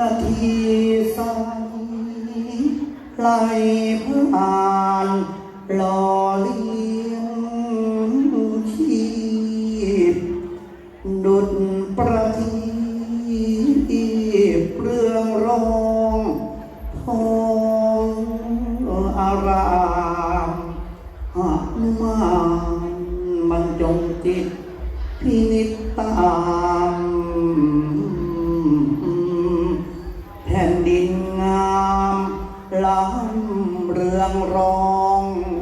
นาทีสั้นไหลผ่านหล่อเลี้ยงชีพดุดประทีปเรื่องรองทองอารามหานุมานมันจงจิตพินิจตาำเรือง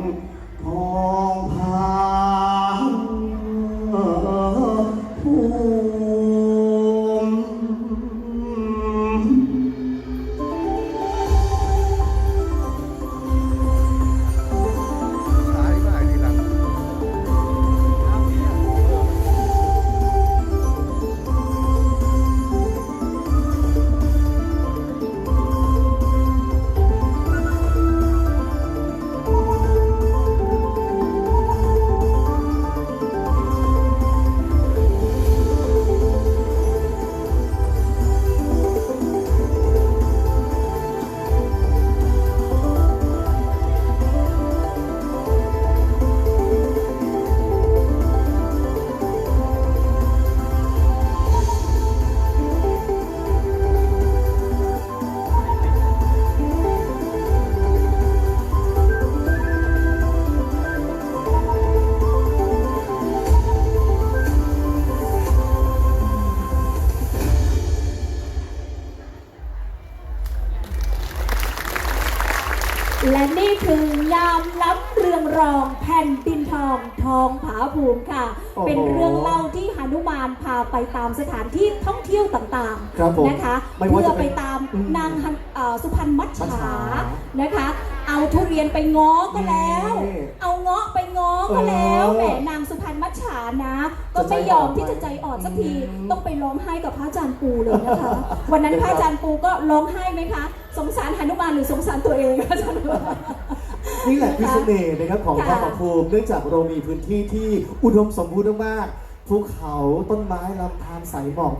และนี่คือยามล้ำเรืองรองแผ่นดินทองทองผาภูมิค่ะ โอ้โหเป็นเรื่องเล่าที่หนุมานพาไปตามสถานที่ท่องเที่ยวต่างครับผมๆนะคะไม่ว่าเพื่อจะเป็นไปตามอืมนางฮันเอ่อสุพรรณมัจมัจฉาฉานะคะ เอาทุเรียนไปง้อก็แล้ว นี่เอาเงาะไปง้อก็แล้วเออแหมนางสุพรรณมัจฉานะ ก็จะใจไม่ยอมอ่อนที่จะใจอ่อนสักทีอืม ต้องไปร้องไห้กับพระอาจารย์ปูเลยนะคะ วันนั้นพระอาจารย์ปูก็ร้องไห้ไหมคะ สงสารหนุมานหรือสงสารตัวเองคะอาจารย์ปู นี่แหละคือเสน่ห์นะครับของค่ะทองผาภูมิเนื่องจากเรามีพื้นที่ที่อุดมสมบูรณ์มากๆภูเขาต้นไม้ลำธารสายหมอก